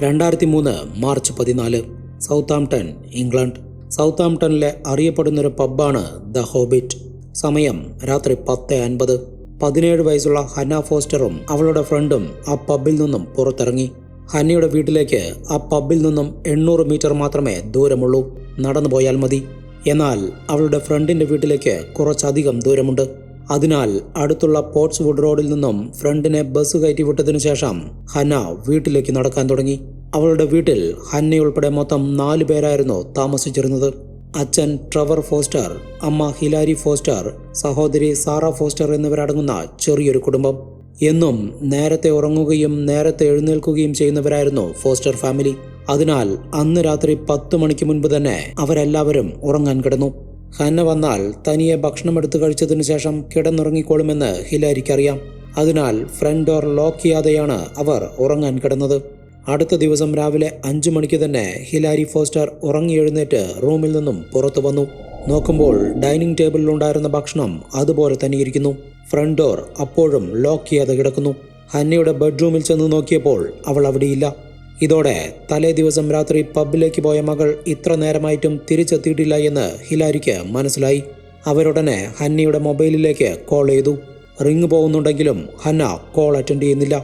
രണ്ടായിരത്തി മൂന്ന് മാർച്ച് പതിനാല് സൗത്താംപ്ടൺ ഇംഗ്ലണ്ട്. സൗത്താംപ്ടണിലെ അറിയപ്പെടുന്നൊരു പബ്ബാണ് ദ ഹോബിറ്റ്. സമയം രാത്രി പത്ത് അൻപത്. പതിനേഴ് വയസ്സുള്ള ഹന്ന ഫോസ്റ്ററും അവളുടെ ഫ്രണ്ടും ആ പബ്ബിൽ നിന്നും പുറത്തിറങ്ങി. ഹന്നയുടെ വീട്ടിലേക്ക് ആ പബ്ബിൽ നിന്നും എണ്ണൂറ് മീറ്റർ മാത്രമേ ദൂരമുള്ളൂ. നടന്നു പോയാൽ മതി. എന്നാൽ അവളുടെ ഫ്രണ്ടിന്റെ വീട്ടിലേക്ക് കുറച്ചധികം ദൂരമുണ്ട്. അതിനാൽ അടുത്തുള്ള പോർട്സ്വുഡ് റോഡിൽ നിന്നും ഫ്രണ്ടിനെ ബസ് കയറ്റി വിട്ടതിനു ശേഷം ഹന വീട്ടിലേക്ക് നടക്കാൻ തുടങ്ങി. അവളുടെ വീട്ടിൽ ഹന്നയുൾപ്പെടെ മൊത്തം നാല് പേരായിരുന്നു താമസിച്ചിരുന്നത്. അച്ഛൻ ട്രവർ ഫോസ്റ്റർ അമ്മ ഹിലാരി ഫോസ്റ്റർ സഹോദരി സാറ ഫോസ്റ്റർ എന്നിവരടങ്ങുന്ന ചെറിയൊരു കുടുംബം. എന്നും നേരത്തെ ഉറങ്ങുകയും നേരത്തെ എഴുന്നേൽക്കുകയും ചെയ്യുന്നവരായിരുന്നു ഫോസ്റ്റർ ഫാമിലി. അതിനാൽ അന്ന് രാത്രി പത്ത് മണിക്ക് മുൻപ് തന്നെ അവരെല്ലാവരും ഉറങ്ങാൻ കിടന്നു. ഹന്ന വന്നാൽ തനിയെ ഭക്ഷണം എടുത്തു കഴിച്ചതിനു ശേഷം കിടന്നുറങ്ങിക്കോളുമെന്ന് ഹിലാരിക്കറിയാം. അതിനാൽ ഫ്രണ്ട് ഡോർ ലോക്ക് ചെയ്യാതെയാണ് അവർ ഉറങ്ങാൻ കിടന്നത്. അടുത്ത ദിവസം രാവിലെ അഞ്ചു മണിക്ക് തന്നെ ഹിലാരി ഫോസ്റ്റർ ഉറങ്ങി എഴുന്നേറ്റ് റൂമിൽ നിന്നും പുറത്തു വന്നു. നോക്കുമ്പോൾ ഡൈനിങ് ടേബിളിലുണ്ടായിരുന്ന ഭക്ഷണം അതുപോലെ തന്നെ ഇരിക്കുന്നു ഫ്രണ്ട് ഡോർ അപ്പോഴും ലോക്ക് ചെയ്യാതെ കിടക്കുന്നു. ഹന്നയുടെ ബെഡ്റൂമിൽ ചെന്ന് നോക്കിയപ്പോൾ അവൾ അവിടെയില്ല. ഇതോടെ തലേ ദിവസം രാത്രി പബ്ബിലേക്ക് പോയ മകൾ ഇത്ര നേരമായിട്ടും തിരിച്ചെത്തിയിട്ടില്ല എന്ന് ഹിലാരിക്ക് മനസ്സിലായി. അവരുടനെ ഹന്നയുടെ മൊബൈലിലേക്ക് കോൾ ചെയ്തു. റിങ് പോകുന്നുണ്ടെങ്കിലും ഹന്ന കോൾ അറ്റൻഡ് ചെയ്യുന്നില്ല.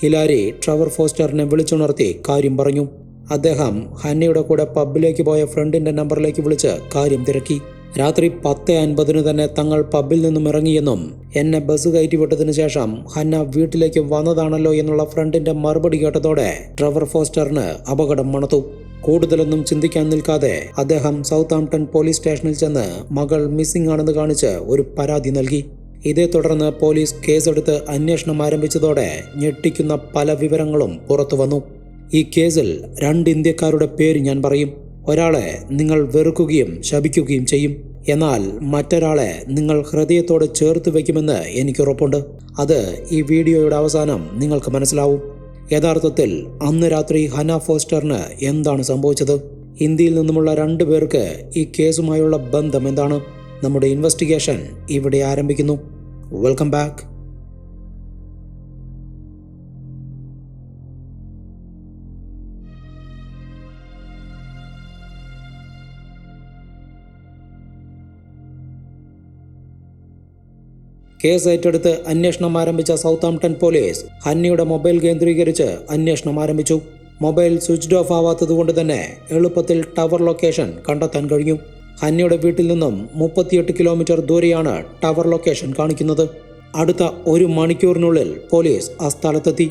ഹിലാരി ട്രവർ ഫോസ്റ്ററിനെ വിളിച്ചുണർത്തി കാര്യം പറഞ്ഞു. അദ്ദേഹം ഹന്നയുടെ കൂടെ പബ്ബിലേക്ക് പോയ ഫ്രണ്ടിന്റെ നമ്പറിലേക്ക് വിളിച്ച് കാര്യം തിരക്കി. രാത്രി പത്ത് അൻപതിന് തന്നെ തങ്ങൾ പബ്ബിൽ നിന്നും ഇറങ്ങിയെന്നും എന്നെ ബസ് കയറ്റി വിട്ടതിനു ശേഷം ഹന്ന വീട്ടിലേക്ക് വന്നതാണല്ലോ എന്നുള്ള ഫ്രണ്ടിന്റെ മറുപടി കേട്ടതോടെ ട്രവർ ഫോസ്റ്ററിന് അപകടം മണത്തു. കൂടുതലൊന്നും ചിന്തിക്കാൻ നിൽക്കാതെ അദ്ദേഹം സൗത്ത് ആംപ്ടൺ പോലീസ് സ്റ്റേഷനിൽ ചെന്ന് മകൾ മിസ്സിംഗ് ആണെന്ന് കാണിച്ച് ഒരു പരാതി നൽകി. ഇതേ തുടർന്ന് പോലീസ് കേസെടുത്ത് അന്വേഷണം ആരംഭിച്ചതോടെ ഞെട്ടിക്കുന്ന പല വിവരങ്ങളും പുറത്തു വന്നു. ഈ കേസിൽ രണ്ട് ഇന്ത്യക്കാരുടെ പേര് ഞാൻ പറയും. ഒരാളെ നിങ്ങൾ വെറുക്കുകയും ശപിക്കുകയും ചെയ്യും. എന്നാൽ മറ്റൊരാളെ നിങ്ങൾ ഹൃദയത്തോട് ചേർത്ത് വയ്ക്കുമെന്ന് എനിക്ക് ഉറപ്പുണ്ട്. അത് ഈ വീഡിയോയുടെ അവസാനം നിങ്ങൾക്ക് മനസ്സിലാവും. യഥാർത്ഥത്തിൽ അന്ന് രാത്രി ഹന ഫോസ്റ്ററിന് എന്താണ് സംഭവിച്ചത്? ഇന്ത്യയിൽ നിന്നുമുള്ള രണ്ടു പേർക്ക് ഈ കേസുമായുള്ള ബന്ധം എന്താണ്? നമ്മുടെ ഇൻവെസ്റ്റിഗേഷൻ ഇവിടെ ആരംഭിക്കുന്നു. വെൽക്കം ബാക്ക് കേസ് ഏറ്റെടുത്ത് അന്വേഷണം ആരംഭിച്ച സൗത്ത് സൗത്താംപ്ടൺ പോലീസ് ഹന്നിയുടെ മൊബൈൽ കേന്ദ്രീകരിച്ച് അന്വേഷണം ആരംഭിച്ചു. മൊബൈൽ സ്വിച്ച്ഡ് ഓഫ് ആവാത്തതുകൊണ്ട് തന്നെ എളുപ്പത്തിൽ ടവർ ലൊക്കേഷൻ കണ്ടെത്താൻ കഴിഞ്ഞു. ഹന്നിയുടെ വീട്ടിൽ നിന്നും മുപ്പത്തിയെട്ട് കിലോമീറ്റർ ദൂരെയാണ് ടവർ ലൊക്കേഷൻ കാണിക്കുന്നത്. അടുത്ത ഒരു മണിക്കൂറിനുള്ളിൽ പോലീസ് ആ സ്ഥലത്തെത്തി.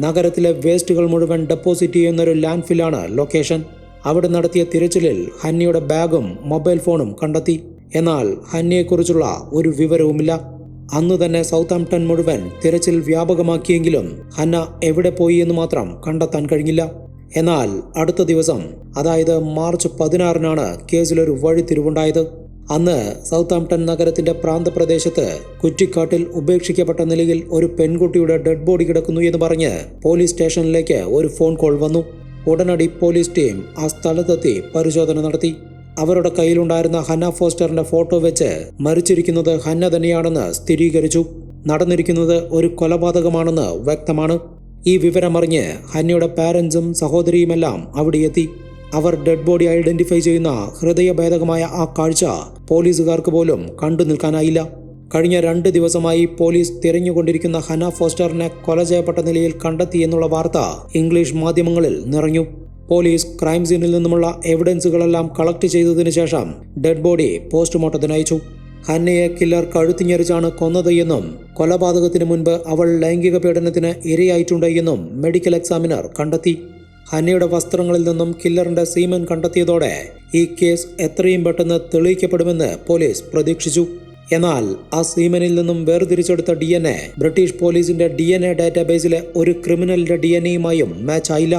നഗരത്തിലെ വേസ്റ്റുകൾ മുഴുവൻ ഡെപ്പോസിറ്റ് ചെയ്യുന്നൊരു ലാൻഡ് ഫില്ലാണ് ലൊക്കേഷൻ. അവിടെ നടത്തിയ തിരച്ചിലിൽ ഹന്നിയുടെ ബാഗും മൊബൈൽ ഫോണും കണ്ടെത്തി. എന്നാൽ ഹന്നിയെക്കുറിച്ചുള്ള ഒരു വിവരവുമില്ല. അന്ന് തന്നെ സൗത്താംപ്ടൺ മുഴുവൻ തിരച്ചിൽ വ്യാപകമാക്കിയെങ്കിലും ഹന്ന എവിടെ പോയി എന്ന് മാത്രം കണ്ടെത്താൻ കഴിഞ്ഞില്ല. എന്നാൽ അടുത്ത ദിവസം അതായത് മാർച്ച് പതിനാറിനാണ് കേസിലൊരു വഴിത്തിരിവുണ്ടായത്. അന്ന് സൗത്താംപ്ടൺ നഗരത്തിന്റെ പ്രാന്തപ്രദേശത്ത് കുറ്റിക്കാട്ടിൽ ഉപേക്ഷിക്കപ്പെട്ട നിലയിൽ ഒരു പെൺകുട്ടിയുടെ ഡെഡ് ബോഡി കിടക്കുന്നു എന്ന് പറഞ്ഞ് പോലീസ് സ്റ്റേഷനിലേക്ക് ഒരു ഫോൺ കോൾ വന്നു. ഉടനടി പോലീസ് ടീം ആ സ്ഥലത്തെത്തി പരിശോധന നടത്തി. അവരുടെ കയ്യിലുണ്ടായിരുന്ന ഹന്ന ഫോസ്റ്ററിന്റെ ഫോട്ടോ വെച്ച് മരിച്ചിരിക്കുന്നത് ഹന്ന തന്നെയാണെന്ന് സ്ഥിരീകരിച്ചു. നടന്നിരിക്കുന്നത് ഒരു കൊലപാതകമാണെന്ന് വ്യക്തമാണ്. ഈ വിവരമറിഞ്ഞ് ഹന്നയുടെ പാരൻസും സഹോദരിയുമെല്ലാം അവിടെ എത്തി. അവർ ഡെഡ് ബോഡി ഐഡന്റിഫൈ ചെയ്യുന്ന ഹൃദയഭേദകമായ ആ കാഴ്ച പോലീസുകാർക്ക് പോലും കണ്ടു നിൽക്കാനായില്ല. കഴിഞ്ഞ രണ്ട് ദിവസമായി പോലീസ് തിരഞ്ഞുകൊണ്ടിരിക്കുന്ന ഹന ഫോസ്റ്ററിനെ കൊല ചെയ്യപ്പെട്ട നിലയിൽ കണ്ടെത്തിയെന്നുള്ള വാർത്ത ഇംഗ്ലീഷ് മാധ്യമങ്ങളിൽ നിറഞ്ഞു. പോലീസ് ക്രൈം സീനിൽ നിന്നുമുള്ള എവിഡൻസുകളെല്ലാം കളക്ട് ചെയ്തതിനു ശേഷം ഡെഡ് ബോഡി പോസ്റ്റ്മോർട്ടത്തിന് അയച്ചു. ഹന്നയെ കില്ലർ കഴുത്തിഞ്ഞരിച്ചാണ് കൊന്നത് എന്നും കൊലപാതകത്തിന് മുൻപ് അവൾ ലൈംഗിക പീഡനത്തിന് ഇരയായിട്ടുണ്ട് എന്നും മെഡിക്കൽ എക്സാമിനർ കണ്ടെത്തി. ഹന്നയുടെ വസ്ത്രങ്ങളിൽ നിന്നും കില്ലറിന്റെ സീമൻ കണ്ടെത്തിയതോടെ ഈ കേസ് എത്രയും പെട്ടെന്ന് തെളിയിക്കപ്പെടുമെന്ന് പോലീസ് പ്രതീക്ഷിച്ചു. എന്നാൽ ആ സീമനിൽ നിന്നും വേർതിരിച്ചെടുത്ത ഡി എൻ എ ബ്രിട്ടീഷ് പോലീസിന്റെ ഡി എൻ എ ഡാറ്റാബേസിലെ ഒരു ക്രിമിനലിന്റെ ഡി എൻ എയുമായും മാച്ച് ആയില്ല.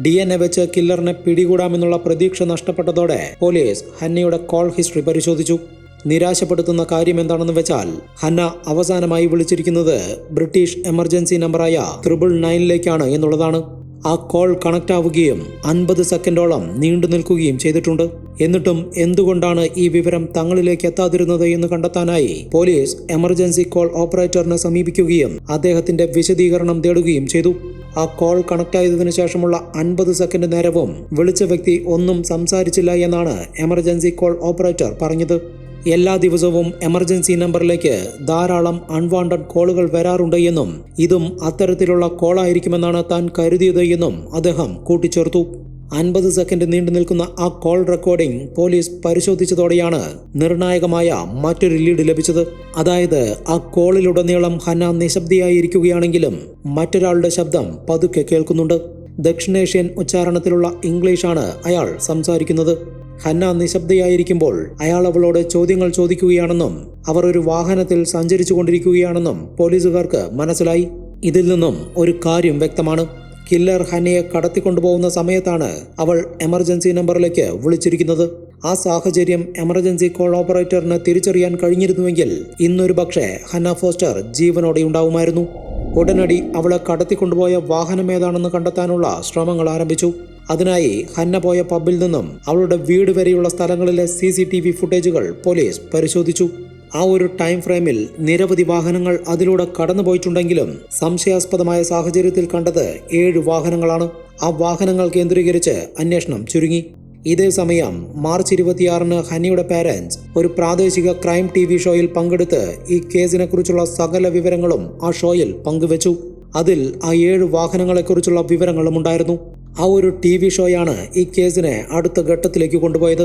ഡി എൻ എ വെച്ച് കില്ലറിനെ പിടികൂടാമെന്നുള്ള പ്രതീക്ഷ നഷ്ടപ്പെട്ടതോടെ പോലീസ് ഹന്നയുടെ കോൾ ഹിസ്റ്ററി പരിശോധിച്ചു. നിരാശപ്പെടുത്തുന്ന കാര്യം എന്താണെന്ന് വെച്ചാൽ ഹന്ന അവസാനമായി വിളിച്ചിരിക്കുന്നത് ബ്രിട്ടീഷ് എമർജൻസി നമ്പറായ ത്രിബിൾ നയനിലേക്കാണ് എന്നുള്ളതാണ്. ആ കോൾ കണക്ട് ആവുകയും അൻപത് സെക്കൻഡോളം നീണ്ടു നിൽക്കുകയും ചെയ്തിട്ടുണ്ട്. എന്നിട്ടും എന്തുകൊണ്ടാണ് ഈ വിവരം തങ്ങളിലേക്ക് എത്താതിരുന്നത് എന്ന് കണ്ടെത്താനായി പോലീസ് എമർജൻസി കോൾ ഓപ്പറേറ്ററിനെ സമീപിക്കുകയും അദ്ദേഹത്തിന്റെ വിശദീകരണം തേടുകയും ചെയ്തു. ആ കോൾ കണക്ട് ആയതിനു ശേഷമുള്ള അൻപത് സെക്കൻഡ് നേരവും വിളിച്ച വ്യക്തി ഒന്നും സംസാരിച്ചില്ല എന്നാണ് എമർജൻസി കോൾ ഓപ്പറേറ്റർ പറഞ്ഞത്. എല്ലാ ദിവസവും എമർജൻസി നമ്പറിലേക്ക് ധാരാളം അൺവാണ്ടഡ് കോളുകൾ വരാറുണ്ട് എന്നും ഇതും അത്തരത്തിലുള്ള കോളായിരിക്കുമെന്നാണ് താൻ കരുതിയത് എന്നും അദ്ദേഹം കൂട്ടിച്ചേർത്തു. അൻപത് സെക്കൻഡ് നീണ്ടു നിൽക്കുന്ന ആ കോൾ റെക്കോർഡിംഗ് പോലീസ് പരിശോധിച്ചതോടെയാണ് നിർണായകമായ മറ്റൊരു ലീഡ് ലഭിച്ചത്. അതായത് ആ കോളിലുടനീളം ഹന്ന നിശബ്ദയായിരിക്കുകയാണെങ്കിലും മറ്റൊരാളുടെ ശബ്ദം പതുക്കെ കേൾക്കുന്നുണ്ട്. ദക്ഷിണേഷ്യൻ ഉച്ചാരണത്തിലുള്ള ഇംഗ്ലീഷാണ് അയാൾ സംസാരിക്കുന്നത്. ഹന്ന നിശബ്ദയായിരിക്കുമ്പോൾ അയാൾ അവളോട് ചോദ്യങ്ങൾ ചോദിക്കുകയാണെന്നും അവർ ഒരു വാഹനത്തിൽ സഞ്ചരിച്ചു കൊണ്ടിരിക്കുകയാണെന്നും പോലീസുകാർക്ക് മനസ്സിലായി. ഇതിൽ നിന്നും ഒരു കാര്യം വ്യക്തമാണ്. കില്ലർ ഹന്നയെ കടത്തിക്കൊണ്ടുപോകുന്ന സമയത്താണ് അവൾ എമർജൻസി നമ്പറിലേക്ക് വിളിച്ചിരിക്കുന്നത്. ആ സാഹചര്യം എമർജൻസി കോൾ ഓപ്പറേറ്ററിന് തിരിച്ചറിയാൻ കഴിഞ്ഞിരുന്നുവെങ്കിൽ ഇന്നൊരു പക്ഷേ ഹന്ന ഫോസ്റ്റർ ജീവനോടെ ഉണ്ടാവുമായിരുന്നു ഉടനടി അവളെ കടത്തിക്കൊണ്ടുപോയ വാഹനം ഏതാണെന്ന് കണ്ടെത്താനുള്ള ശ്രമങ്ങൾ ആരംഭിച്ചു. അതിനായി ഹന്ന പോയ പബ്ബിൽ നിന്നും അവളുടെ വീട് വരെയുള്ള സ്ഥലങ്ങളിലെ സി സി ടി വി ഫുട്ടേജുകൾ പോലീസ് പരിശോധിച്ചു. ആ ഒരു ടൈം ഫ്രെയിമിൽ നിരവധി വാഹനങ്ങൾ അതിലൂടെ കടന്നുപോയിട്ടുണ്ടെങ്കിലും സംശയാസ്പദമായ സാഹചര്യത്തിൽ കണ്ടത് ഏഴ് വാഹനങ്ങളാണ്. ആ വാഹനങ്ങൾ കേന്ദ്രീകരിച്ച് അന്വേഷണം ചുരുങ്ങി. ഇതേ സമയം മാർച്ച് ഇരുപത്തിയാറിന് ഹനിയുടെ പാരന്റ്സ് ഒരു പ്രാദേശിക ക്രൈം ടി വി ഷോയിൽ പങ്കെടുത്ത് ഈ കേസിനെ കുറിച്ചുള്ള സകല വിവരങ്ങളും ആ ഷോയിൽ പങ്കുവച്ചു. അതിൽ ആ ഏഴ് വാഹനങ്ങളെക്കുറിച്ചുള്ള വിവരങ്ങളും ഉണ്ടായിരുന്നു. ആ ഒരു ടി വി ഷോയാണ് ഈ കേസിനെ അടുത്ത ഘട്ടത്തിലേക്ക് കൊണ്ടുപോയത്.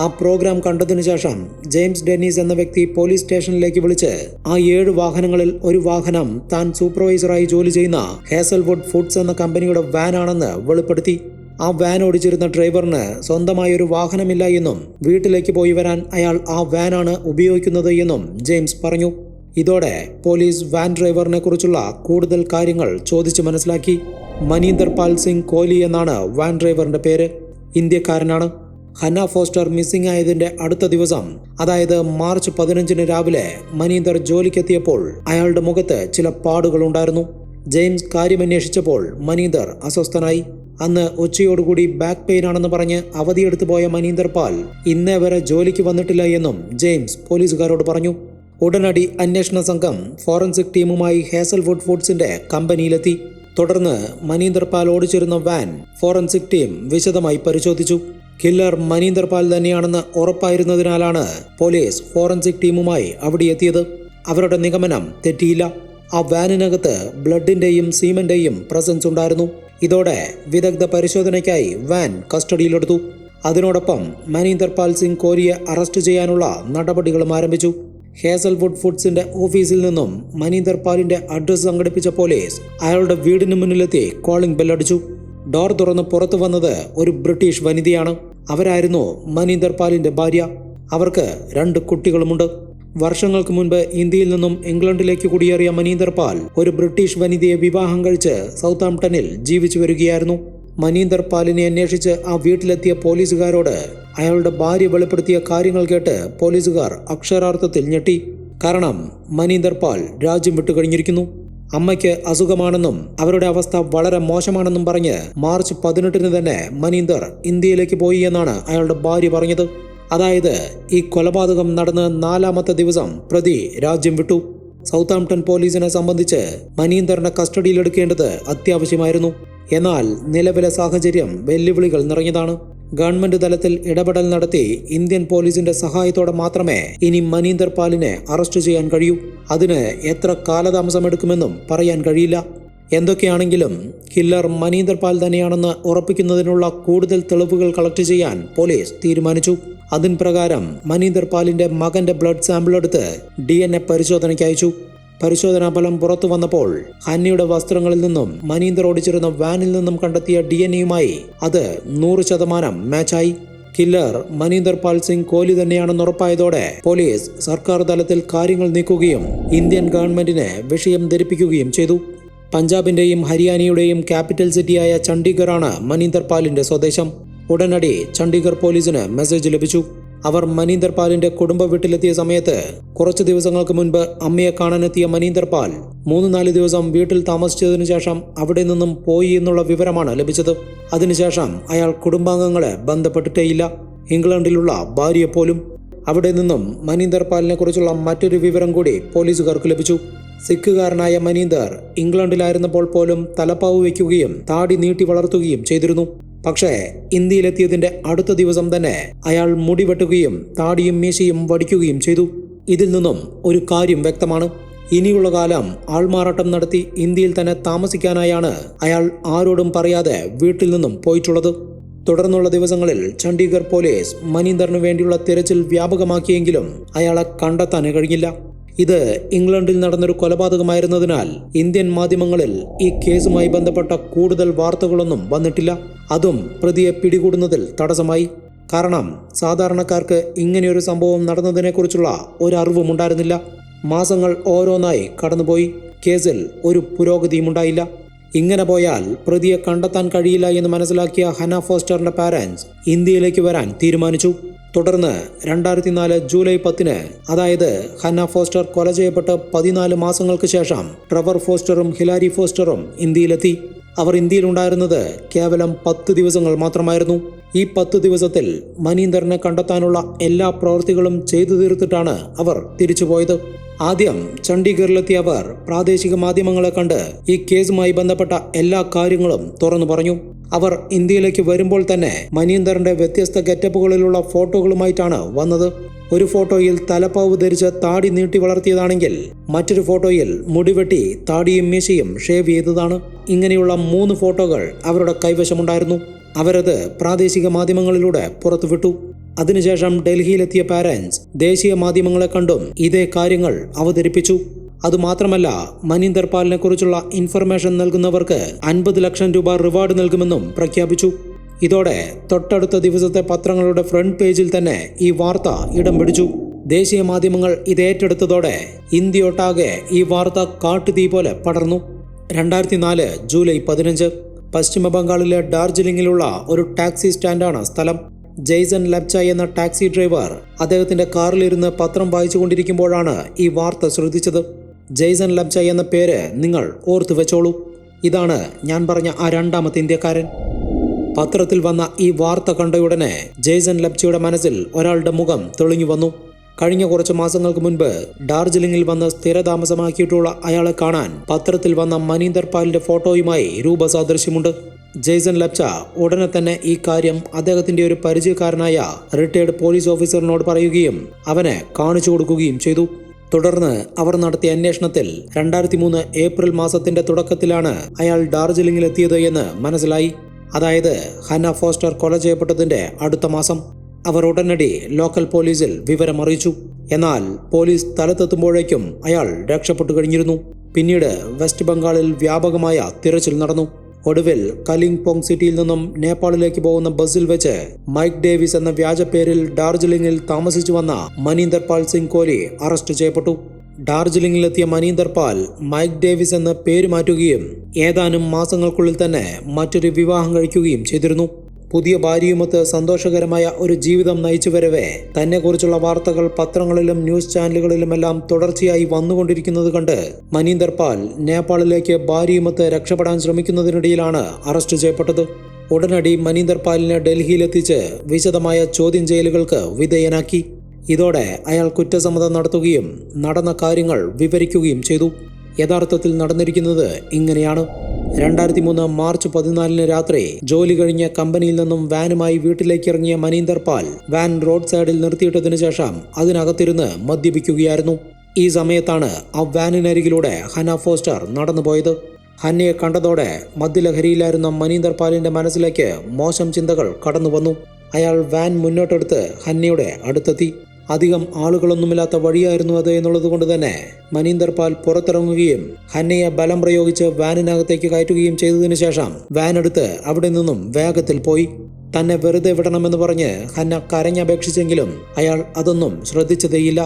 ആ പ്രോഗ്രാം കണ്ടതിനു ശേഷം ജെയിംസ് ഡെന്നീസ് എന്ന വ്യക്തി പോലീസ് സ്റ്റേഷനിലേക്ക് വിളിച്ച് ആ ഏഴ് വാഹനങ്ങളിൽ ഒരു വാഹനം താൻ സൂപ്പർവൈസറായി ജോലി ചെയ്യുന്ന ഹേസൽവുഡ് ഫുഡ്സ് എന്ന കമ്പനിയുടെ വാനാണെന്ന് വെളിപ്പെടുത്തി. ആ വാൻ ഓടിച്ചിരുന്ന ഡ്രൈവറിന് സ്വന്തമായ ഒരു വാഹനമില്ല എന്നും വീട്ടിലേക്ക് പോയി വരാൻ അയാൾ ആ വാനാണ് ഉപയോഗിക്കുന്നത് എന്നും ജെയിംസ് പറഞ്ഞു. ഇതോടെ പോലീസ് വാൻ ഡ്രൈവറിനെ കുറിച്ചുള്ള കൂടുതൽ കാര്യങ്ങൾ ചോദിച്ചു മനസ്സിലാക്കി. മനീന്ദർ പാൽ സിംഗ് കോഹ്ലി എന്നാണ് വാൻ ഡ്രൈവറിന്റെ പേര്. ഇന്ത്യക്കാരനാണ്. ഹന്ന ഫോസ്റ്റർ മിസ്സിംഗ് ആയതിന്റെ അടുത്ത ദിവസം അതായത് മാർച്ച് പതിനഞ്ചിന് രാവിലെ മനീന്ദർ ജോലിക്കെത്തിയപ്പോൾ അയാളുടെ മുഖത്ത് ചില പാടുകൾ ഉണ്ടായിരുന്നു. ജെയിംസ് കാര്യമന്വേഷിച്ചപ്പോൾ മനീന്ദർ അസ്വസ്ഥനായി. അന്ന് ഉച്ചയോടുകൂടി ബാക്ക് പെയിൻ ആണെന്ന് പറഞ്ഞ് അവധിയെടുത്തു പോയ മനീന്ദർ പാൽ ഇന്നേ വരെ ജോലിക്ക് വന്നിട്ടില്ല എന്നും ജെയിംസ് പോലീസുകാരോട് പറഞ്ഞു. ഉടനടി അന്വേഷണ സംഘം ഫോറൻസിക് ടീമുമായി ഹേസൽവുഡ് ഫുഡ്സിന്റെ കമ്പനിയിലെത്തി. തുടർന്ന് മനീന്ദർ പാൽ ഓടിച്ചിരുന്ന വാൻ ഫോറൻസിക് ടീം വിശദമായി പരിശോധിച്ചു. കില്ലർ മനീന്ദർ പാൽ തന്നെയാണെന്ന് ഉറപ്പായിരുന്നതിനാലാണ് പോലീസ് ഫോറൻസിക് ടീമുമായി അവിടെ എത്തിയത് അവരുടെ നിഗമനം തെറ്റിയില്ല. ആ വാനിനകത്ത് ബ്ലഡിന്റെയും സീമന്റെയും പ്രസൻസ് ഉണ്ടായിരുന്നു. ഇതോടെ വിദഗ്ധ പരിശോധനയ്ക്കായി വാൻ കസ്റ്റഡിയിലെടുത്തു. അതിനോടൊപ്പം മനീന്ദർ പാൽ സിംഗ് കോരിയെ അറസ്റ്റ് ചെയ്യാനുള്ള നടപടികളും ആരംഭിച്ചു. ഹേസൽവുഡ് ഫുഡ്സിന്റെ ഓഫീസിൽ നിന്നും മനീന്ദർ പാലിന്റെ അഡ്രസ് സംഘടിപ്പിച്ച പോലീസ് അയാളുടെ വീടിന് മുന്നിലെത്തി കോളിംഗ് ബെല്ലടിച്ചു ഡോർ തുറന്ന് പുറത്തു വന്നത് ഒരു ബ്രിട്ടീഷ് വനിതയാണ്. അവരായിരുന്നു മനീന്ദർ പാലിന്റെ ഭാര്യ. അവർക്ക് രണ്ട് കുട്ടികളുമുണ്ട്. വർഷങ്ങൾക്ക് മുൻപ് ഇന്ത്യയിൽ നിന്നും ഇംഗ്ലണ്ടിലേക്ക് കുടിയേറിയ മനീന്ദർ പാൽ ഒരു ബ്രിട്ടീഷ് വനിതയെ വിവാഹം കഴിച്ച് സൗത്താംപ്ടണിൽ ജീവിച്ചു വരികയായിരുന്നു. മനീന്ദർ പാലിനെ അന്വേഷിച്ച് ആ വീട്ടിലെത്തിയ പോലീസുകാരോട് അയാളുടെ ഭാര്യ വെളിപ്പെടുത്തിയ കാര്യങ്ങൾ കേട്ട് പോലീസുകാർ അക്ഷരാർത്ഥത്തിൽ ഞെട്ടി. കാരണം മനീന്ദർ പാൽ രാജ്യം വിട്ടുകഴിഞ്ഞിരിക്കുന്നു അമ്മയ്ക്ക് അസുഖമാണെന്നും അവരുടെ അവസ്ഥ വളരെ മോശമാണെന്നും പറഞ്ഞ് മാർച്ച് പതിനെട്ടിന് തന്നെ മനീന്ദർ ഇന്ത്യയിലേക്ക് പോയി എന്നാണ് അയാളുടെ ഭാര്യ പറഞ്ഞത്. അതായത് ഈ കൊലപാതകം നടന്ന് നാലാമത്തെ ദിവസം പ്രതി രാജ്യം വിട്ടു. സൗത്ത് സൗത്താംപ്ടൺ പോലീസിനെ സംബന്ധിച്ച് മനീന്ദറിനെ കസ്റ്റഡിയിലെടുക്കേണ്ടത് അത്യാവശ്യമായിരുന്നു. എന്നാൽ നിലവിലെ സാഹചര്യം വെല്ലുവിളികൾ നിറഞ്ഞതാണ്. ഗവൺമെന്റ് തലത്തിൽ ഇടപെടൽ നടത്തി ഇന്ത്യൻ പോലീസിന്റെ സഹായത്തോടെ മാത്രമേ ഇനി മനീന്ദർ പാലിനെ അറസ്റ്റ് ചെയ്യാൻ കഴിയൂ. അതിന് എത്ര കാലതാമസമെടുക്കുമെന്നും പറയാൻ കഴിയില്ല. എന്തൊക്കെയാണെങ്കിലും കില്ലർ മനീന്ദർ പാൽ തന്നെയാണെന്ന് ഉറപ്പിക്കുന്നതിനുള്ള കൂടുതൽ തെളിവുകൾ കളക്ട് ചെയ്യാൻ പോലീസ് തീരുമാനിച്ചു. അതിൻ പ്രകാരം മനീന്ദർ പാലിന്റെ മകന്റെ ബ്ലഡ് സാമ്പിൾ എടുത്ത് ഡി എൻ എ പരിശോധനയ്ക്ക് അയച്ചു. പരിശോധനാ ഫലം പുറത്തു വന്നപ്പോൾ ഹന്നിയുടെ വസ്ത്രങ്ങളിൽ നിന്നും മനീന്ദർ ഓടിച്ചിരുന്ന വാനിൽ നിന്നും കണ്ടെത്തിയ ഡി എൻ എയുമായി അത് നൂറ് ശതമാനം മാച്ചായി. കില്ലർ മനീന്ദർ പാൽ സിംഗ് കോഹ്ലി തന്നെയാണെന്ന് ഉറപ്പായതോടെ പോലീസ് സർക്കാർ തലത്തിൽ കാര്യങ്ങൾ നീക്കുകയും ഇന്ത്യൻ ഗവൺമെന്റിനെ വിഷയം ധരിപ്പിക്കുകയും ചെയ്തു. പഞ്ചാബിന്റെയും ഹരിയാനയുടെയും ക്യാപിറ്റൽ സിറ്റിയായ ചണ്ഡീഗറാണ് മനീന്ദർ പാലിന്റെ സ്വദേശം. ഉടനടി ചണ്ഡീഗർ പോലീസിന് മെസ്സേജ് ലഭിച്ചു. അവർ മനീന്ദർ പാലിന്റെ കുടുംബ വീട്ടിലെത്തിയ സമയത്ത് കുറച്ചു ദിവസങ്ങൾക്ക് മുൻപ് അമ്മയെ കാണാനെത്തിയ മനീന്ദർ പാൽ മൂന്ന് നാല് ദിവസം വീട്ടിൽ താമസിച്ചതിനു ശേഷം അവിടെ നിന്നും പോയി എന്നുള്ള വിവരമാണ് ലഭിച്ചത്. അതിനുശേഷം അയാൾ കുടുംബാംഗങ്ങളെ ബന്ധപ്പെട്ടിട്ടേയില്ല. ഇംഗ്ലണ്ടിലുള്ള ഭാര്യയെപ്പോലും അവിടെ നിന്നും മനീന്ദർ പാലിനെ കുറിച്ചുള്ള മറ്റൊരു വിവരം കൂടി പോലീസുകാർക്ക് ലഭിച്ചു. സിഖുകാരനായ മനീന്ദർ ഇംഗ്ലണ്ടിലായിരുന്നപ്പോൾ പോലും തലപ്പാവ് വയ്ക്കുകയും താടി നീട്ടി വളർത്തുകയും ചെയ്തിരുന്നു. പക്ഷേ ഇന്ത്യയിലെത്തിയതിന്റെ അടുത്ത ദിവസം തന്നെ അയാൾ മുടി വെട്ടുകയും താടിയും മീശയും വടിക്കുകയും ചെയ്തു. ഇതിൽ നിന്നും ഒരു കാര്യം വ്യക്തമാണ്. ഇനിയുള്ള കാലം ആൾമാറാട്ടം നടത്തി ഇന്ത്യയിൽ തന്നെ താമസിക്കാനായാണ് അയാൾ ആരോടും പറയാതെ വീട്ടിൽ നിന്നും പോയിട്ടുള്ളത്. തുടർന്നുള്ള ദിവസങ്ങളിൽ ചണ്ഡീഗഡ് പോലീസ് മനീന്ദറിനു വേണ്ടിയുള്ള തിരച്ചിൽ വ്യാപകമാക്കിയെങ്കിലും അയാളെ കണ്ടെത്താൻ കഴിഞ്ഞില്ല. ഇത് ഇംഗ്ലണ്ടിൽ നടന്നൊരു കൊലപാതകമായിരുന്നതിനാൽ ഇന്ത്യൻ മാധ്യമങ്ങളിൽ ഈ കേസുമായി ബന്ധപ്പെട്ട കൂടുതൽ വാർത്തകളൊന്നും വന്നിട്ടില്ല. അതും പ്രതിയെ പിടികൂടുന്നതിൽ തടസ്സമായി. കാരണം സാധാരണക്കാർക്ക് ഇങ്ങനെയൊരു സംഭവം നടന്നതിനെക്കുറിച്ചുള്ള ഒരറിവും ഉണ്ടായിരുന്നില്ല. മാസങ്ങൾ ഓരോന്നായി കടന്നുപോയി. കേസിൽ ഒരു പുരോഗതിയുമുണ്ടായില്ല ഇങ്ങനെ പോയാൽ പ്രതിയെ കണ്ടെത്താൻ കഴിയില്ല എന്ന് മനസ്സിലാക്കിയ ഹന ഫോസ്റ്ററിന്റെ പാരന്റ്സ് ഇന്ത്യയിലേക്ക് വരാൻ തീരുമാനിച്ചു. തുടർന്ന് രണ്ടായിരത്തി നാല് ജൂലൈ പത്തിന് അതായത് ഹന്ന ഫോസ്റ്റർ കൊല ചെയ്യപ്പെട്ട് പതിനാല് മാസങ്ങൾക്ക് ശേഷം ട്രവർ ഫോസ്റ്ററും ഹിലാരി ഫോസ്റ്ററും ഇന്ത്യയിലെത്തി. അവർ ഇന്ത്യയിലുണ്ടായിരുന്നത് കേവലം പത്ത് ദിവസങ്ങൾ മാത്രമായിരുന്നു. ഈ പത്ത് ദിവസത്തിൽ മനീന്ദറിനെ കണ്ടെത്താനുള്ള എല്ലാ പ്രവൃത്തികളും ചെയ്തു തീർത്തിട്ടാണ് അവർ തിരിച്ചുപോയത്. ആദ്യം ചണ്ഡീഗറിലെത്തിയ അവർ പ്രാദേശിക മാധ്യമങ്ങളെ കണ്ട് ഈ കേസുമായി ബന്ധപ്പെട്ട എല്ലാ കാര്യങ്ങളും തുറന്നു പറഞ്ഞു. അവർ ഇന്ത്യയിലേക്ക് വരുമ്പോൾ തന്നെ മനീന്ദറിന്റെ വ്യത്യസ്ത ഗെറ്റപ്പുകളിലുള്ള ഫോട്ടോകളുമായിട്ടാണ് വന്നത്. ഒരു ഫോട്ടോയിൽ തലപ്പാവ് ധരിച്ച് താടി നീട്ടി വളർത്തിയതാണെങ്കിൽ മറ്റൊരു ഫോട്ടോയിൽ മുടിവെട്ടി താടിയും മീശയും ഷേവ് ചെയ്തതാണ്. ഇങ്ങനെയുള്ള മൂന്ന് ഫോട്ടോകൾ അവരുടെ കൈവശമുണ്ടായിരുന്നു. അവരത് പ്രാദേശിക മാധ്യമങ്ങളിലൂടെ പുറത്തുവിട്ടു. അതിനുശേഷം ഡൽഹിയിലെത്തിയ പാരന്റ്സ് ദേശീയ മാധ്യമങ്ങളെ കണ്ടും ഇതേ കാര്യങ്ങൾ അവതരിപ്പിച്ചു. അതുമാത്രമല്ല മനീന്ദർ പാലിനെ കുറിച്ചുള്ള ഇൻഫർമേഷൻ നൽകുന്നവർക്ക് അൻപത് ലക്ഷം രൂപ റിവാർഡ് നൽകുമെന്നും പ്രഖ്യാപിച്ചു. ഇതോടെ തൊട്ടടുത്ത ദിവസത്തെ പത്രങ്ങളുടെ ഫ്രണ്ട് പേജിൽ തന്നെ ഈ വാർത്ത ഇടം പിടിച്ചു. ദേശീയ മാധ്യമങ്ങൾ ഇത് ഏറ്റെടുത്തതോടെ ഇന്ത്യയൊട്ടാകെ ഈ വാർത്ത കാട്ടുതീ പോലെ പടർന്നു. രണ്ടായിരത്തി നാല് ജൂലൈ പതിനഞ്ച് പശ്ചിമ ബംഗാളിലെ ഡാർജിലിംഗിലുള്ള ഒരു ടാക്സി സ്റ്റാൻഡാണ് സ്ഥലം. ജെയ്സൺ ലബ്ച എന്ന ടാക്സി ഡ്രൈവർ അദ്ദേഹത്തിന്റെ കാറിലിരുന്ന് പത്രം വായിച്ചുകൊണ്ടിരിക്കുമ്പോഴാണ് ഈ വാർത്ത ശ്രദ്ധിച്ചത്. ജെയ്സൺ ലബ്ച എന്ന പേര് നിങ്ങൾ ഓർത്തു വെച്ചോളൂ. ഇതാണ് ഞാൻ പറഞ്ഞ ആ രണ്ടാമത്തെ ഇന്ത്യക്കാരൻ. പത്രത്തിൽ വന്ന ഈ വാർത്ത കണ്ടയുടനെ ജെയ്സൺ ലബ്ചയുടെ മനസ്സിൽ ഒരാളുടെ മുഖം തെളിഞ്ഞു വന്നു. കഴിഞ്ഞ കുറച്ച് മാസങ്ങൾക്ക് മുൻപ് ഡാർജിലിംഗിൽ വന്ന് സ്ഥിരതാമസമാക്കിയിട്ടുള്ള അയാളെ കാണാൻ പത്രത്തിൽ വന്ന മനീന്ദർ പാലിന്റെ ഫോട്ടോയുമായി രൂപസാദൃശ്യമുണ്ട് ജെയ്സൺ ലപ്ച ഉടനെ തന്നെ ഈ കാര്യം അദ്ദേഹത്തിന്റെ ഒരു പരിചയക്കാരനായ റിട്ടയർഡ് പോലീസ് ഓഫീസറിനോട് പറയുകയും അവനെ കാണിച്ചു കൊടുക്കുകയും ചെയ്തു. തുടർന്ന് അവർ നടത്തിയ അന്വേഷണത്തിൽ രണ്ടായിരത്തി മൂന്ന് ഏപ്രിൽ മാസത്തിന്റെ തുടക്കത്തിലാണ് അയാൾ ഡാർജിലിംഗിൽ എത്തിയത് എന്ന് മനസ്സിലായി. അതായത് ഹന്ന ഫോസ്റ്റർ കൊല ചെയ്യപ്പെട്ടതിന്റെ അടുത്ത മാസം. അവർ ഉടനടി ലോക്കൽ പോലീസിൽ വിവരം അറിയിച്ചു എന്നാൽ പോലീസ് സ്ഥലത്തെത്തുമ്പോഴേക്കും അയാൾ രക്ഷപ്പെട്ടു കഴിഞ്ഞിരുന്നു. പിന്നീട് വെസ്റ്റ് ബംഗാളിൽ വ്യാപകമായ തിരച്ചിൽ നടന്നു. ഒടുവിൽ കലിംഗ് പോങ് സിറ്റിയിൽ നിന്നും നേപ്പാളിലേക്ക് പോകുന്ന ബസ്സിൽ വെച്ച് മൈക്ക് ഡേവിസ് എന്ന വ്യാജ പേരിൽ ഡാർജിലിംഗിൽ താമസിച്ചു വന്ന മനീന്ദർ പാൽ സിംഗ് കോലി അറസ്റ്റ് ചെയ്യപ്പെട്ടു. ഡാർജിലിംഗിലെത്തിയ മനീന്ദർ പാൽ മൈക്ക് ഡേവിസ് എന്ന പേര് മാറ്റുകയും ഏതാനും മാസങ്ങൾക്കുള്ളിൽ തന്നെ മറ്റൊരു വിവാഹം കഴിക്കുകയും ചെയ്തിരുന്നു. പുതിയ ഭാര്യയുമൊത്ത് സന്തോഷകരമായ ഒരു ജീവിതം നയിച്ചു വരവേ. തന്നെക്കുറിച്ചുള്ള വാർത്തകൾ പത്രങ്ങളിലും ന്യൂസ് ചാനലുകളിലുമെല്ലാം തുടർച്ചയായി വന്നുകൊണ്ടിരിക്കുന്നത് കണ്ട് മനീന്ദർ പാൽ നേപ്പാളിലേക്ക് ഭാര്യയുമൊത്ത് രക്ഷപ്പെടാൻ ശ്രമിക്കുന്നതിനിടയിലാണ് അറസ്റ്റ് ചെയ്യപ്പെട്ടത്. ഉടനടി മനീന്ദർ പാലിനെ ഡൽഹിയിലെത്തിച്ച് വിശദമായ ചോദ്യം ചെയ്യലുകൾക്ക് വിധേയനാക്കി. ഇതോടെ അയാൾ കുറ്റസമ്മതം നടത്തുകയും നടന്ന കാര്യങ്ങൾ വിവരിക്കുകയും ചെയ്തു. യഥാർത്ഥത്തിൽ നടന്നിരിക്കുന്നത് ഇങ്ങനെയാണ്. രണ്ടായിരത്തി മൂന്ന് മാർച്ച് പതിനാലിന് രാത്രി ജോലി കഴിഞ്ഞ കമ്പനിയിൽ നിന്നും വാനുമായി വീട്ടിലേക്ക് ഇറങ്ങിയ മനീന്ദർ പാൽ വാൻ റോഡ് സൈഡിൽ നിർത്തിയിട്ടതിനു ശേഷം അതിനകത്തിരുന്ന് മദ്യപിക്കുകയായിരുന്നു. ഈ സമയത്താണ് ആ വാനിനരികിലൂടെ ഹന ഫോസ്റ്റർ നടന്നുപോയത്. ഹന്നയെ കണ്ടതോടെ മദ്യലഹരിയിലായിരുന്ന മനീന്ദർ പാലിന്റെ മനസ്സിലേക്ക് മോശം ചിന്തകൾ കടന്നു വന്നു അയാൾ വാൻ മുന്നോട്ടെടുത്ത് ഹന്നയുടെ അടുത്തെത്തി. അധികം ആളുകളൊന്നുമില്ലാത്ത വഴിയായിരുന്നു അത് എന്നുള്ളത് കൊണ്ട് തന്നെ മനീന്ദർ പാൽ പുറത്തിറങ്ങുകയും ഹന്നയെ ബലം പ്രയോഗിച്ച് വാനിനകത്തേക്ക് കയറ്റുകയും ചെയ്തതിനു ശേഷം വാൻ എടുത്ത് അവിടെ നിന്നും വേഗത്തിൽ പോയി. തന്നെ വെറുതെ വിടണമെന്ന് പറഞ്ഞ് ഹന്ന കരഞ്ഞപേക്ഷിച്ചെങ്കിലും അയാൾ അതൊന്നും ശ്രദ്ധിച്ചതേയില്ല.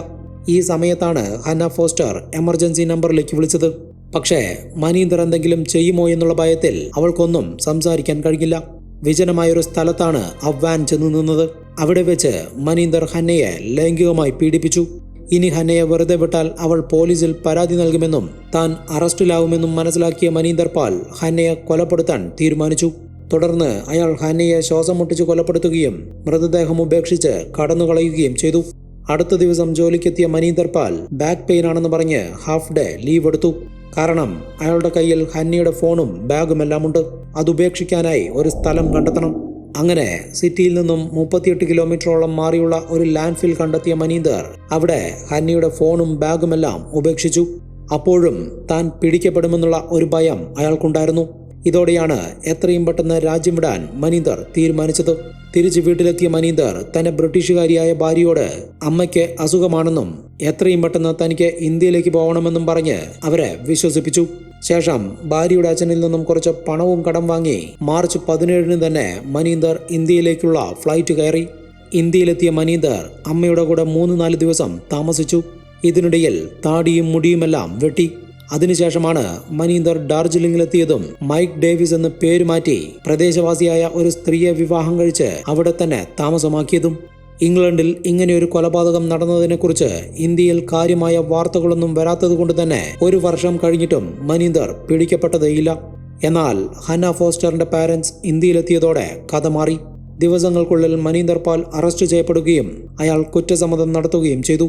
ഈ സമയത്താണ് ഹന്ന ഫോസ്റ്റർ എമർജൻസി നമ്പറിലേക്ക് വിളിച്ചത്. പക്ഷേ മനീന്ദർ എന്തെങ്കിലും ചെയ്യുമോ എന്നുള്ള ഭയത്തിൽ അവൾക്കൊന്നും സംസാരിക്കാൻ കഴിഞ്ഞില്ല. വിജനമായൊരു സ്ഥലത്താണ് അഫ്വാൻ ചെന്നു നിന്നത്. അവിടെ വെച്ച് മനീന്ദർ ഹന്നയെ ലൈംഗികമായി പീഡിപ്പിച്ചു. ഇനി ഹന്നയെ വെറുതെ വിട്ടാൽ അവൾ പോലീസിൽ പരാതി നൽകുമെന്നും താൻ അറസ്റ്റിലാവുമെന്നും മനസ്സിലാക്കിയ മനീന്ദർ പാൽ ഹന്നയെ കൊലപ്പെടുത്താൻ തീരുമാനിച്ചു. തുടർന്ന് അയാൾ ഹന്നയെ ശ്വാസം മുട്ടിച്ച് കൊലപ്പെടുത്തുകയും മൃതദേഹം ഉപേക്ഷിച്ച് കടന്നുകളയുകയും ചെയ്തു. അടുത്ത ദിവസം ജോലിക്കെത്തിയ മനീന്ദർ പാൽ ബാക്ക് പെയിൻ ആണെന്ന് പറഞ്ഞ് ഹാഫ് ഡേ ലീവ് എടുത്തു. കാരണം അയാളുടെ കയ്യിൽ ഹന്നിയുടെ ഫോണും ബാഗുമെല്ലാം ഉണ്ട് അത് ഉപേക്ഷിക്കാനായി ഒരു സ്ഥലം കണ്ടെത്തണം. അങ്ങനെ സിറ്റിയിൽ നിന്നും മുപ്പത്തിയെട്ട് കിലോമീറ്ററോളം മാറിയുള്ള ഒരു ലാൻഡ് ഫിൽ കണ്ടെത്തിയ മനീന്ദർ അവിടെ ഹന്നിയുടെ ഫോണും ബാഗുമെല്ലാം ഉപേക്ഷിച്ചു. അപ്പോഴും താൻ പിടിക്കപ്പെടുമെന്നുള്ള ഒരു ഭയം അയാൾക്കുണ്ടായിരുന്നു. ഇതോടെയാണ് എത്രയും പെട്ടെന്ന് രാജ്യം വിടാൻ മനീന്ദർ തീരുമാനിച്ചത്. തിരിച്ചു വീട്ടിലെത്തിയ മനീന്ദർ തന്റെ ബ്രിട്ടീഷുകാരിയായ ഭാര്യയോട് അമ്മയ്ക്ക് അസുഖമാണെന്നും എത്രയും പെട്ടെന്ന് തനിക്ക് ഇന്ത്യയിലേക്ക് പോകണമെന്നും പറഞ്ഞ് അവരെ വിശ്വസിപ്പിച്ചു. ശേഷം ഭാര്യയുടെ അച്ഛനിൽ നിന്നും കുറച്ച് പണവും കടം വാങ്ങി മാർച്ച് പതിനേഴിന് തന്നെ മനീന്ദർ ഇന്ത്യയിലേക്കുള്ള ഫ്ലൈറ്റ് കയറി. ഇന്ത്യയിലെത്തിയ മനീന്ദർ അമ്മയുടെ കൂടെ മൂന്ന് നാല് ദിവസം താമസിച്ചു. ഇതിനിടയിൽ താടിയും മുടിയുമെല്ലാം വെട്ടി. അതിനുശേഷമാണ് മനീന്ദർ ഡാർജിലിംഗിലെത്തിയതും മൈക്ക് ഡേവിസ് എന്ന് പേരുമാറ്റി പ്രദേശവാസിയായ ഒരു സ്ത്രീയെ വിവാഹം കഴിച്ച് അവിടെ തന്നെ താമസമാക്കിയതും ഇംഗ്ലണ്ടിൽ ഇങ്ങനെയൊരു കൊലപാതകം നടന്നതിനെക്കുറിച്ച് ഇന്ത്യയിൽ കാര്യമായ വാർത്തകളൊന്നും വരാത്തതുകൊണ്ട് തന്നെ ഒരു വർഷം കഴിഞ്ഞിട്ടും മനീന്ദർ പിടിക്കപ്പെട്ടതേയില്ല. എന്നാൽ ഹന്ന ഫോസ്റ്ററിന്റെ പാരന്റ്സ് ഇന്ത്യയിലെത്തിയതോടെ കഥ മാറി. ദിവസങ്ങൾക്കുള്ളിൽ മനീന്ദർ പാൽ അറസ്റ്റ് ചെയ്യപ്പെടുകയും അയാൾ കുറ്റസമ്മതം നടത്തുകയും ചെയ്തു.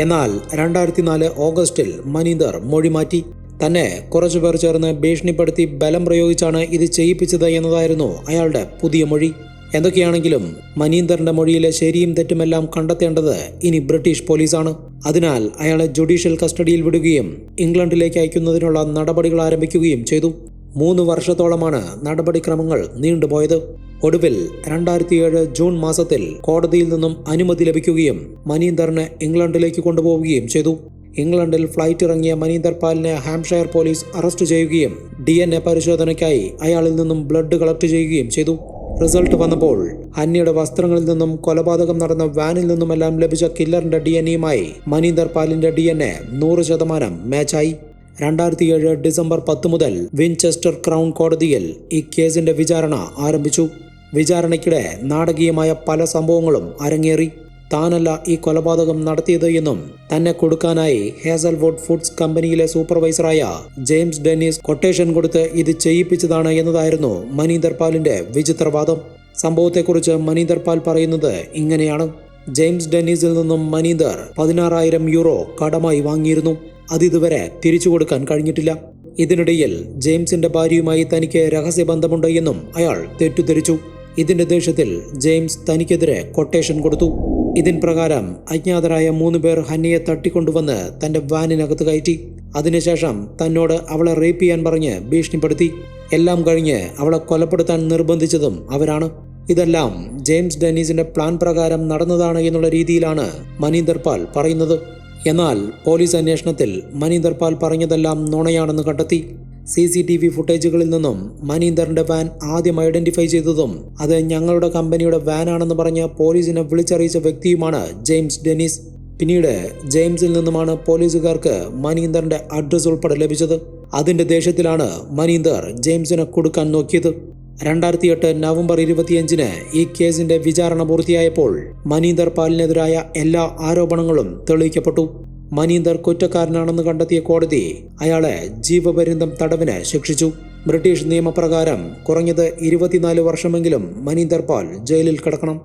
എന്നാൽ രണ്ടായിരത്തി നാല് ഓഗസ്റ്റിൽ മനീന്ദർ മൊഴി മാറ്റി. തന്നെ കുറച്ചുപേർ ചേർന്ന് ഭീഷണിപ്പെടുത്തി ബലം പ്രയോഗിച്ചാണ് ഇത് ചെയ്യിപ്പിച്ചത് എന്നതായിരുന്നു അയാളുടെ പുതിയ മൊഴി. എന്തൊക്കെയാണെങ്കിലും മനീന്ദറിന്റെ മൊഴിയിലെ ശരിയും തെറ്റുമെല്ലാം കണ്ടെത്തേണ്ടത് ഇനി ബ്രിട്ടീഷ് പോലീസാണ്. അതിനാൽ അയാളെ ജുഡീഷ്യൽ കസ്റ്റഡിയിൽ വിടുകയും ഇംഗ്ലണ്ടിലേക്ക് അയക്കുന്നതിനുള്ള നടപടികൾ ആരംഭിക്കുകയും ചെയ്തു. മൂന്ന് വർഷത്തോളമാണ് നടപടിക്രമങ്ങൾ നീണ്ടുപോയത്. ഒടുവിൽ രണ്ടായിരത്തിയേഴ് ജൂൺ മാസത്തിൽ കോടതിയിൽ നിന്നും അനുമതി ലഭിക്കുകയും മനീന്ദറിനെ ഇംഗ്ലണ്ടിലേക്ക് കൊണ്ടുപോവുകയും ചെയ്തു. ഇംഗ്ലണ്ടിൽ ഫ്ലൈറ്റ് ഇറങ്ങിയ മനീന്ദർ പാലിനെ ഹാംഷയർ പോലീസ് അറസ്റ്റ് ചെയ്യുകയും ഡി എൻ എ പരിശോധനയ്ക്കായി അയാളിൽ നിന്നും ബ്ലഡ് കളക്ട് ചെയ്യുകയും ചെയ്തു. റിസൾട്ട് വന്നപ്പോൾ അന്യയുടെ വസ്ത്രങ്ങളിൽ നിന്നും കൊലപാതകം നടന്ന വാനിൽ നിന്നുമെല്ലാം ലഭിച്ച കില്ലറിന്റെ ഡി എൻ എയുമായി മനീന്ദർ പാലിന്റെ ഡി എൻ എ നൂറ് ശതമാനം മാച്ചായി. രണ്ടായിരത്തി ഏഴ് ഡിസംബർ പത്ത് മുതൽ വിൻചെസ്റ്റർ ക്രൗൺ കോടതിയിൽ ഈ കേസിന്റെ വിചാരണ ആരംഭിച്ചു. വിചാരണയ്ക്കിടെ നാടകീയമായ പല സംഭവങ്ങളും അരങ്ങേറി. താനല്ല ഈ കൊലപാതകം നടത്തിയത് എന്നും തന്നെ കൊടുക്കാനായി ഹേസൽവുഡ് ഫുഡ്സ് കമ്പനിയിലെ സൂപ്പർവൈസറായ ജെയിംസ് ഡെന്നീസ് കൊട്ടേഷൻ കൊടുത്ത് ഇത് ചെയ്യിപ്പിച്ചതാണ് എന്നതായിരുന്നു മനീന്ദർ പാലിന്റെ വിചിത്രവാദം. സംഭവത്തെക്കുറിച്ച് മനീന്ദർ പാൽ പറയുന്നത് ഇങ്ങനെയാണ്. ജെയിംസ് ഡെന്നീസിൽ നിന്നും മനീന്ദർ പതിനാറായിരം യൂറോ കടമായി വാങ്ങിയിരുന്നു. അതിതുവരെ തിരിച്ചു കൊടുക്കാൻ കഴിഞ്ഞിട്ടില്ല. ഇതിനിടയിൽ ജെയിംസിന്റെ ഭാര്യയുമായി തനിക്ക് രഹസ്യബന്ധമുണ്ട് എന്നും അയാൾ തെറ്റിദ്ധരിച്ചു. ഇതിന്റെ ദേഷ്യത്തിൽ ജെയിംസ് തനിക്കെതിരെ കൊട്ടേഷൻ കൊടുത്തു. ഇതിൻ പ്രകാരം അജ്ഞാതരായ മൂന്ന് പേർ ഹന്നിയെ തട്ടിക്കൊണ്ടുവന്ന് തന്റെ വാനിനകത്ത് കയറ്റി. അതിനുശേഷം തന്നോട് അവളെ റേപ്പ് ചെയ്യാൻ പറഞ്ഞ് ഭീഷണിപ്പെടുത്തി. എല്ലാം കഴിഞ്ഞ് അവളെ കൊലപ്പെടുത്താൻ നിർബന്ധിച്ചതും അവരാണ്. ഇതെല്ലാം ജെയിംസ് ഡെന്നീസിന്റെ പ്ലാൻ പ്രകാരം നടന്നതാണ് എന്നുള്ള രീതിയിലാണ് മനീന്ദർ പാൽ പറയുന്നത്. എന്നാൽ പോലീസ് അന്വേഷണത്തിൽ മനീന്ദർ പാൽ പറഞ്ഞതെല്ലാം നുണയാണെന്ന് കണ്ടെത്തി. സി സി ടി വി ഫുട്ടേജുകളിൽ നിന്നും മനീന്ദറിന്റെ വാൻ ആദ്യം ഐഡന്റിഫൈ ചെയ്തതും അത് ഞങ്ങളുടെ കമ്പനിയുടെ വാനാണെന്ന് പറഞ്ഞ് പോലീസിനെ വിളിച്ചറിയിച്ച വ്യക്തിയുമാണ് ജെയിംസ് ഡെന്നീസ്. പിന്നീട് ജെയിംസിൽ നിന്നുമാണ് പോലീസുകാർക്ക് മനീന്ദറിന്റെ അഡ്രസ് ഉൾപ്പെടെ ലഭിച്ചത്. അതിന്റെ ദേഷ്യത്തിലാണ് മനീന്ദർ ജെയിംസിനെ കൊടുക്കാൻ നോക്കിയത്. രണ്ടായിരത്തി എട്ട് നവംബർ ഇരുപത്തിയഞ്ചിന് ഈ കേസിന്റെ വിചാരണ പൂർത്തിയായപ്പോൾ മനീന്ദർ പാലിനെതിരായ എല്ലാ ആരോപണങ്ങളും തെളിയിക്കപ്പെട്ടു. മനീന്ദർ കുറ്റക്കാരനാണെന്ന് കണ്ടെത്തിയ കോടതി അയാളെ ജീവപര്യന്തം തടവിന് ശിക്ഷിച്ചു. ബ്രിട്ടീഷ് നിയമപ്രകാരം കുറഞ്ഞത് ഇരുപത്തിനാല് വർഷമെങ്കിലും മനീന്ദർ പാൽ ജയിലിൽ കിടക്കണം.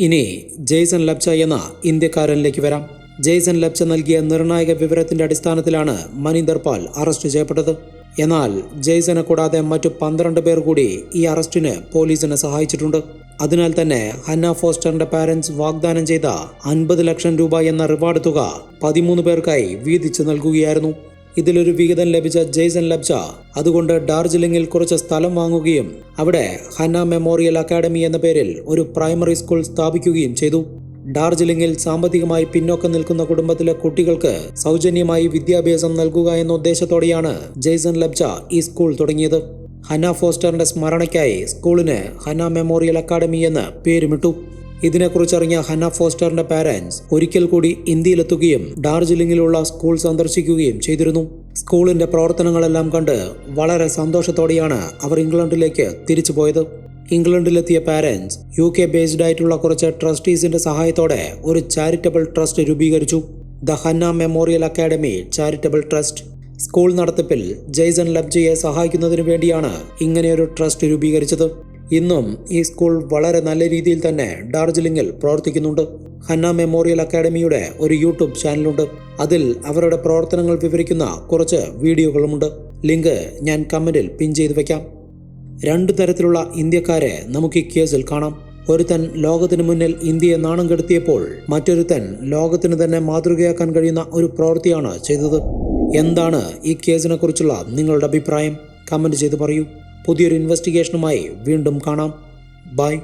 ഇനി ജെയ്സൺ ലബ്ച എന്ന ഇന്ത്യക്കാരനിലേക്ക് വരാം. ജെയ്സൺ ലബ്ച നൽകിയ നിർണായക വിവരത്തിന്റെ അടിസ്ഥാനത്തിലാണ് മനീന്ദർ പാൽ അറസ്റ്റ് ചെയ്യപ്പെട്ടത്. എന്നാൽ ജെയ്സനെ കൂടാതെ മറ്റു പന്ത്രണ്ട് പേർ കൂടി ഈ അറസ്റ്റിന് പോലീസിനെ സഹായിച്ചിട്ടുണ്ട്. അതിനാൽ തന്നെ ഹന്ന ഫോസ്റ്ററിന്റെ പാരന്റ്സ് വാഗ്ദാനം ചെയ്ത അൻപത് ലക്ഷം രൂപ എന്ന റിവാർഡ് തുക പതിമൂന്ന് പേർക്കായി വീതിച്ചു നൽകുകയായിരുന്നു. ഇതിലൊരു വിഹിതം ലഭിച്ച ജെയ്സൺ ലബ്ജ അതുകൊണ്ട് ഡാർജിലിംഗിൽ കുറച്ച് സ്ഥലം വാങ്ങുകയും അവിടെ ഹന്ന മെമ്മോറിയൽ അക്കാഡമി എന്ന പേരിൽ ഒരു പ്രൈമറി സ്കൂൾ സ്ഥാപിക്കുകയും ചെയ്തു. ഡാർജിലിംഗിൽ സാമ്പത്തികമായി പിന്നോക്കം നിൽക്കുന്ന കുടുംബത്തിലെ കുട്ടികൾക്ക് സൗജന്യമായി വിദ്യാഭ്യാസം നൽകുക എന്ന ഉദ്ദേശത്തോടെയാണ് ജെയ്സൺ ലബ്ജ ഈ സ്കൂൾ തുടങ്ങിയത്. ഹന ഫോസ്റ്ററിന്റെ സ്മരണയ്ക്കായി സ്കൂളിന് ഹന മെമ്മോറിയൽ അക്കാദമി എന്ന് പേരുമിട്ടു. ഇതിനെക്കുറിച്ചറിഞ്ഞ ഹന ഫോസ്റ്ററിന്റെ പാരന്റ്സ് ഒരിക്കൽ കൂടി ഇന്ത്യയിലെത്തുകയും ഡാർജിലിംഗിലുള്ള സ്കൂൾ സന്ദർശിക്കുകയും ചെയ്തിരുന്നു. സ്കൂളിന്റെ പ്രവർത്തനങ്ങളെല്ലാം കണ്ട് വളരെ സന്തോഷത്തോടെയാണ് അവർ ഇംഗ്ലണ്ടിലേക്ക് തിരിച്ചു പോയത്. ഇംഗ്ലണ്ടിലെത്തിയ പാരൻസ് യു കെ ബേസ്ഡ് ആയിട്ടുള്ള കുറച്ച് ട്രസ്റ്റീസിന്റെ സഹായത്തോടെ ഒരു ചാരിറ്റബിൾ ട്രസ്റ്റ് രൂപീകരിച്ചു. The Hannah memorial academy charitable trust school നടത്തിപ്പിൽ Jason ലബ്ജിയെ സഹായിക്കുന്നതിനു വേണ്ടിയാണ് ഇങ്ങനെയൊരു ട്രസ്റ്റ് രൂപീകരിച്ചത്. ഇന്നും ഈ സ്കൂൾ വളരെ നല്ല രീതിയിൽ തന്നെ ഡാർജിലിംഗിൽ പ്രവർത്തിക്കുന്നുണ്ട്. ഹന്ന മെമ്മോറിയൽ അക്കാഡമിയുടെ ഒരു യൂട്യൂബ് ചാനലുണ്ട്. അതിൽ അവരുടെ പ്രവർത്തനങ്ങൾ വിവരിക്കുന്ന കുറച്ച് വീഡിയോകളുമുണ്ട്. ലിങ്ക് ഞാൻ കമന്റിൽ പിൻ ചെയ്തു വയ്ക്കാം രണ്ടു തരത്തിലുള്ള ഇന്ത്യക്കാരെ നമുക്ക് ഈ കേസിൽ കാണാം. ഒരുത്തൻ ലോകത്തിന് മുന്നിൽ ഇന്ത്യയെ നാണം കെടുത്തിയപ്പോൾ മറ്റൊരുത്തൻ ലോകത്തിന് തന്നെ മാതൃകയാക്കാൻ കഴിയുന്ന ഒരു പ്രവൃത്തിയാണ് ചെയ്തത്. എന്താണ് ഈ കേസിനെ കുറിച്ചുള്ള നിങ്ങളുടെ അഭിപ്രായം? കമന്റ് ചെയ്ത് പറയൂ. പുതിയൊരു ഇൻവെസ്റ്റിഗേഷനുമായി വീണ്ടും കാണാം. ബൈ